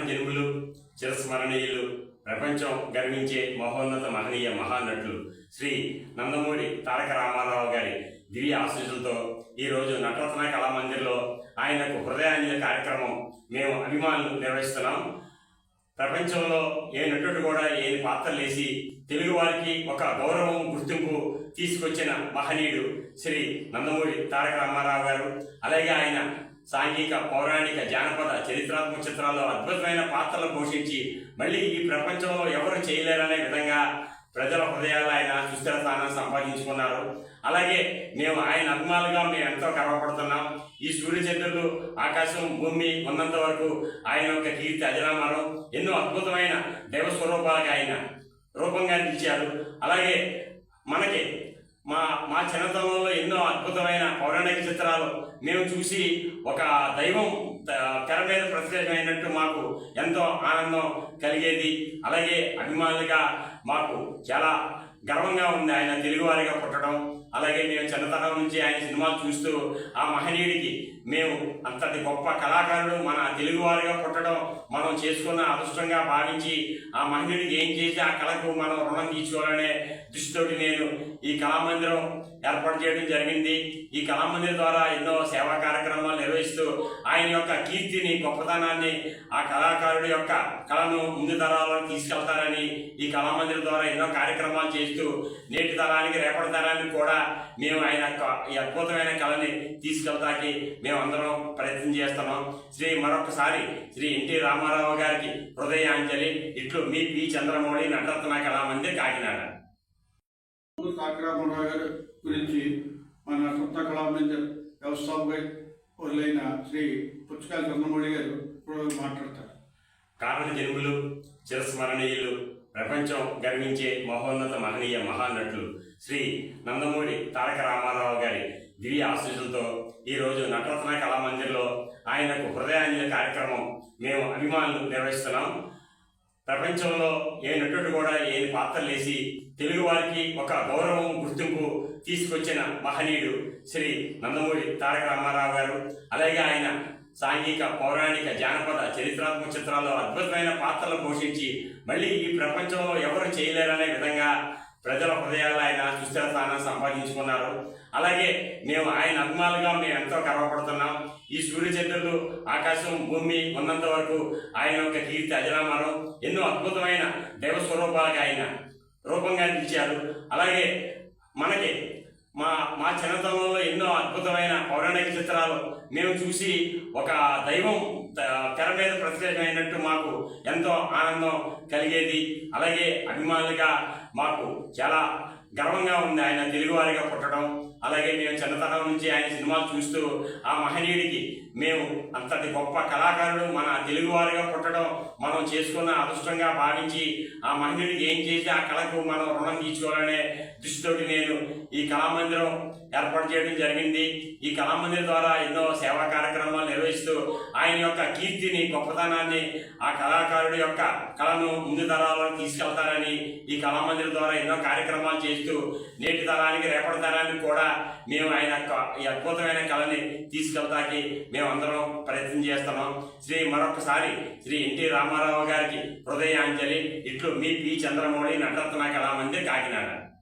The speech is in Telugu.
జనుములు చిరస్మరణీయులు ప్రపంచం గర్వించే మహోన్నత మహనీయ మహానటులు శ్రీ నందమూరి తారక రామారావు గారి దివ్య ఆశీస్సులతో ఈరోజు నటరత్న కళామందిర్లో ఆయనకు హృదయాంజలి కార్యక్రమం మేము అభిమానులు నిర్వహిస్తున్నాం. ప్రపంచంలో ఏ నటుడు కూడా ఏ పాత్రలు వేసి తెలుగు వారికి ఒక గౌరవం గుర్తింపు తీసుకొచ్చిన మహనీయుడు శ్రీ నందమూరి తారక రామారావు గారు. అలాగే ఆయన సాంఘిక పౌరాణిక జానపద చరిత్రాత్మక చిత్రాల్లో అద్భుతమైన పాత్రలు పోషించి మళ్ళీ ఈ ప్రపంచంలో ఎవరు చేయలేరనే విధంగా ప్రజల హృదయాలు ఆయన సుస్థిర స్థానం సంపాదించుకున్నారు. అలాగే మేము ఆయన అభిమానులుగా మేము ఎంతో గర్వపడుతున్నాం. ఈ సూర్యచంద్రులు ఆకాశం భూమి ఉన్నంత వరకు ఆయన యొక్క కీర్తి అజరామరం ఎన్నో అద్భుతమైన దైవ స్వరూపాలకు ఆయన రూపంగా నిలిచారు. అలాగే మనకి మా మా చిన్నతనంలో ఎన్నో అద్భుతమైన పౌరాణిక చిత్రాలు. మేము చూసి ఒక దైవం తెర మీద ప్రత్యేకమైనట్టు మాకు ఎంతో ఆనందం కలిగేది. అలాగే అభిమానులుగా మాకు చాలా గర్వంగా ఉంది ఆయన తెలుగువారిగా పుట్టడం. అలాగే మేము చిన్నతనం నుంచి ఆయన సినిమాలు చూస్తూ ఆ మహనీయుడికి మేము అంతటి గొప్ప కళాకారుడు మన తెలుగువారిగా పుట్టడం మనం చేసుకున్న అదృష్టంగా భావించి ఆ మహనీయుడికి ఏం చేసి ఆ కళకు మనం రుణం తీసుకోవాలనే దృష్టితోటి నేను ఈ కళామందిరం ఏర్పాటు చేయడం జరిగింది. ఈ కళామందిరం ద్వారా ఎన్నో సేవా కార్యక్రమాలు నిర్వహిస్తూ ఆయన యొక్క కీర్తిని గొప్పతనాన్ని ఆ కళాకారుడి యొక్క కళను ముందు తరాలకు తీసుకెళ్తారని ఈ కళామందిరం ద్వారా ఎన్నో కార్యక్రమాలు చేస్తూ నేటి తరానికి రేపటి తరానికి కూడా మేము ఆయన ఈ అద్భుతమైన కళని తీసుకెళ్తాకి మేము అందరం ప్రయత్నం చేస్తున్నాం. శ్రీ మరొకసారి శ్రీ ఎన్టీ రామారావు గారికి హృదయాంజలి. ఇట్లు మీ పి చంద్రమౌళి నటరత్న కళామందిర్ కాకినాడ. గారి గురించి మన సొంత కళామందిర్ వ్యవస్థాపకులైన శ్రీ పుచ్చకాయల చంద్రమౌళి గారు మాట్లాడతారు. కారణ జన్ములు చిరస్మరణీయులు ప్రపంచం గర్వించే మహోన్నత మహనీయ మహానటులు శ్రీ నందమూరి తారక రామారావు గారి దివ్య ఆశీస్సులతో ఈరోజు నటరత్న కళామందిర్లో ఆయనకు హృదయాంజలి కార్యక్రమం మేము అభిమానులు నిర్వహిస్తున్నాం. ప్రపంచంలో ఏ నటుడు కూడా ఏ పాత్రలు వేసి తెలుగు వారికి ఒక గౌరవం గుర్తింపు తీసుకొచ్చిన మహనీయుడు శ్రీ నందమూరి తారక రామారావు గారు. అలాగే ఆయన సాంఘిక పౌరాణిక జానపద చరిత్రాత్మక చిత్రాల్లో అద్భుతమైన పాత్రలు పోషించి మళ్ళీ ఈ ప్రపంచంలో ఎవరు చేయలేరనే విధంగా ప్రజల హృదయాలు ఆయన సుస్థిర స్థానం సంపాదించుకున్నారు. అలాగే మేము ఆయన అభిమానులుగా మేము ఎంతో గర్వపడుతున్నాం. ఈ సూర్యచంద్రులు ఆకాశం భూమి ఉన్నంత వరకు ఆయన యొక్క కీర్తి అజరామరం ఎన్నో అద్భుతమైన దైవ స్వరూపాలుగా ఆయన రూపంగా నిలిచారు. అలాగే మనకి మా మా చిన్నతనంలో ఎన్నో అద్భుతమైన పౌరాణిక చిత్రాలు. మేము చూసి ఒక దైవం త- తెర మీద ప్రత్యేకమైనట్టు మాకు ఎంతో ఆనందం కలిగేది. అలాగే అభిమానులుగా మాకు చాలా గర్వంగా ఉంది ఆయన తెలుగువారిగా పుట్టడం. అలాగే మేము చిన్నతనం నుంచి ఆయన సినిమాలు చూస్తూ ఆ మహనీయుడికి మేము అంతటి గొప్ప కళాకారుడు మన తెలుగువారిగా పుట్టడం మనం చేసుకున్న అదృష్టంగా భావించి ఆ మహనీయుడికి ఏం చేసి ఆ కళకు మనం రుణం తీసుకోవాలనే దృష్టితోటి నేను ఈ కళామందిరం ఏర్పాటు చేయడం జరిగింది. ఈ కళామందిరం ద్వారా ఎన్నో సేవా కార్యక్రమాలు నిర్వహిస్తూ ఆయన యొక్క కీర్తిని గొప్పతనాన్ని ఆ కళాకారుడి యొక్క కళను ముందు తరాలకు తీసుకెళ్తారని ఈ కళామందిరం ద్వారా ఎన్నో కార్యక్రమాలు చేస్తూ నేటి తరానికి రేపటి తరానికి కూడా మేము ఆయన ఈ అద్భుతమైన కళని తీసుకెళ్తాకి మేము అందరం ప్రయత్నం చేస్తున్నాం. శ్రీ మరొకసారి శ్రీ ఎన్టీ రామారావు గారికి హృదయాంజలి. ఇట్లు మీ పి. చంద్రమౌళి నటరత్న కళామందిర్ కాకినాడ.